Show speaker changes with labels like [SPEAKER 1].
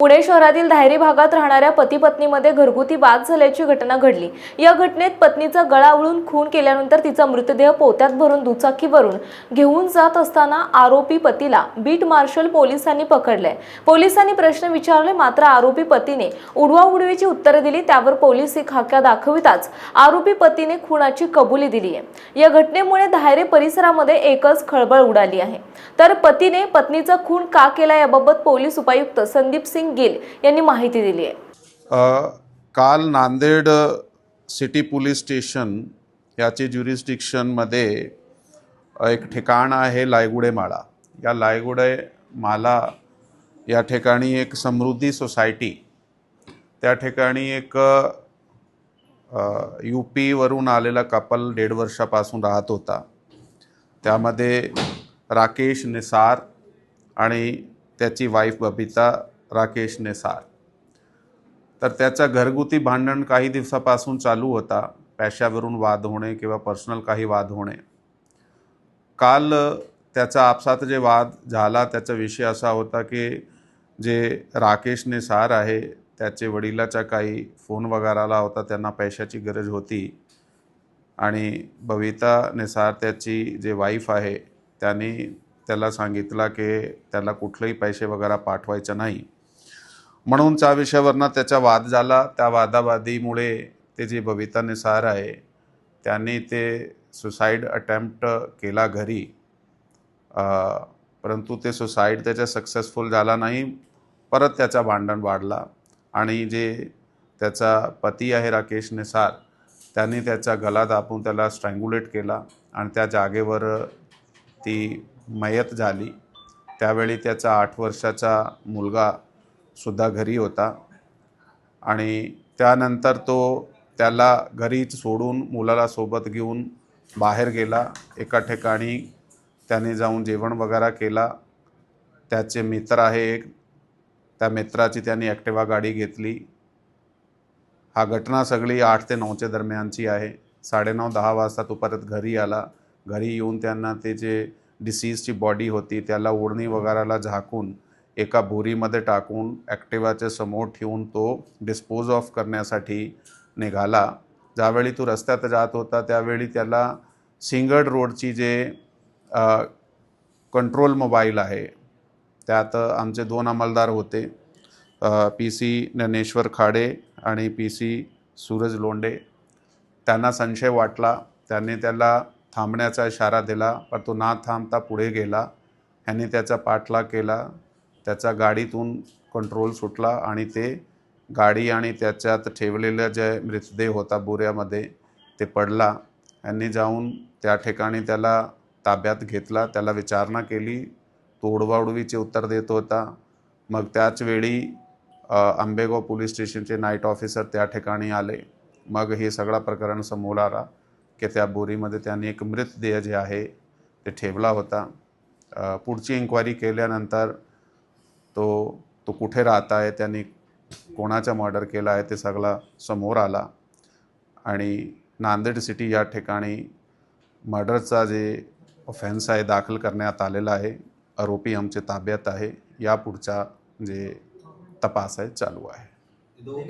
[SPEAKER 1] पुणे शहरातील धायरी भागात राहणाऱ्या पती पत्नीमध्ये घरगुती वाद झाल्याची घटना घडली. या घटनेत पत्नीचा गळा उळून खून केल्यानंतर तिचा मृतदेह पोत्यात भरून दुचाकीवरून घेऊन जात असताना आरोपी पतीला बीट मार्शल पोलिसांनी पकडले पोलिसांनी प्रश्न विचारले मात्र आरोपी पतीने उडवाउडवीची उत्तरे दिली त्यावर पोलीस ही खाक्या दाखविताच. आरोपी पतीने खुनाची कबुली दिली आहे. या घटनेमुळे धायरे परिसरामध्ये एकच खळबळ उडाली आहे. तर पतीने पत्नीचा खून का केला याबाबत पोलीस उपायुक्त संदीप सिंग गिल यांनी माहिती दिली आहे.
[SPEAKER 2] काल नांदेड सिटी पोलीस स्टेशन याचे ज्युरिस्डिक्शनमध्ये एक ठिकाण आहे लायगुडे माळा या लायगुडे माला या ठिकाणी एक समृद्धी सोसायटी त्या ठिकाणी एक यू पीवरून आलेला कपल दीड वर्षापासून राहत होता. त्यामध्ये राकेश निसार आणि त्याची वाईफ बबिता राकेश सार. तर त्याचं घरगुती भांडण काही दिवसापासून चालू होता. पैशावरून वाद होणे किंवा पर्सनल काही वाद होणे. काल त्याचा आपसात जे वाद झाला त्याचा विषय असा होता की जे राकेश सार आहे त्याचे वडिलाचा काही फोन वगैरे आला होता त्यांना पैशाची गरज होती. आणि बबिता निसार त्याची जे वाईफ आहे त्यांनी त्याला सांगितलं की त्याला कुठलेही पैसे वगैरे पाठवायचं नाही. म्हणून त्या विषयावरनं त्याचा वाद झाला. त्या वादावादीमुळे ते जे बबिता निसार आहे त्यांनी ते सुसाईड अटेम्प्ट केला घरी. परंतु ते सुसाईड त्याच्या सक्सेसफुल झाला नाही. परत त्याचा भांडण वाढला. आणि जे त्याचा पती आहे राकेश निसार त्यांनी त्याचा गला दाबून त्याला स्ट्रँग्युलेट केला आणि त्या जागेवर ती मयत झाली. त्यावेळी त्याचा आठ वर्षाचा मुलगा सुद्धा घरी होता. आणि त्यानंतर तो त्याला घरीच सोडून मुलाला सोबत घेऊन बाहेर गेला. एका ठिकाणी त्याने जाऊन जेवण वगैरे केला. त्याचे मित्र आहे एक. त्या मित्राची त्यांनी ॲक्टिवा गाडी घेतली. हा घटना सगळी आठ ते नऊच्या दरम्यानची आहे. साडेनऊ दहा वाजता तो परत घरी आला. घरी येऊन त्यांना ते जे डिसीजची बॉडी होती त्याला ओढणी वगैरेला झाकून एका बोरीमध्ये टाकून ॲक्टिवाच्या समोर ठेवून तो डिस्पोज ऑफ करण्यासाठी निघाला. ज्यावेळी तो रस्त्यात जात होता त्यावेळी त्याला सिंगड रोडची जे कंट्रोल मोबाईल आहे त्यात आमचे दोन अंमलदार होते पी सी ज्ञानेश्वर खाडे आणि पी सी सूरज लोंडे. त्यांना संशय वाटला त्याने त्याला थांबण्याचा इशारा दिला पण तो ना थांबता पुढे गेला. ह्याने त्याचा पाठलाग केला. त्याचा गाडीतून कंट्रोल सुटला आणि ते गाडी आणि त्याच्यात ठेवलेलं जे मृतदेह होता बोऱ्यामध्ये ते पडला. यांनी जाऊन त्या ठिकाणी त्याला ताब्यात घेतला त्याला विचारणा केली. तो उडवाउडवीचे उत्तर देत होता. मग त्याच वेळी आंबेगाव पोलीस स्टेशनचे नाईट ऑफिसर त्या ठिकाणी आले. मग हे सगळा प्रकरण समोर आला की त्या बोरीमध्ये त्यांनी एक मृतदेह जे आहे ते ठेवला होता. पुढची इन्क्वायरी केल्यानंतर तो तो कुठे राहत आहे त्यांनी कोणाचा मर्डर केला आहे ते सगळा समोर आला. आणि नांदेड सिटी या ठिकाणी मर्डरचा जे ऑफेन्स आहे दाखल करण्यात आलेला आहे आरोपी आमचे ताब्यात आहे या पुढचा जे तपास आहे चालू आहे.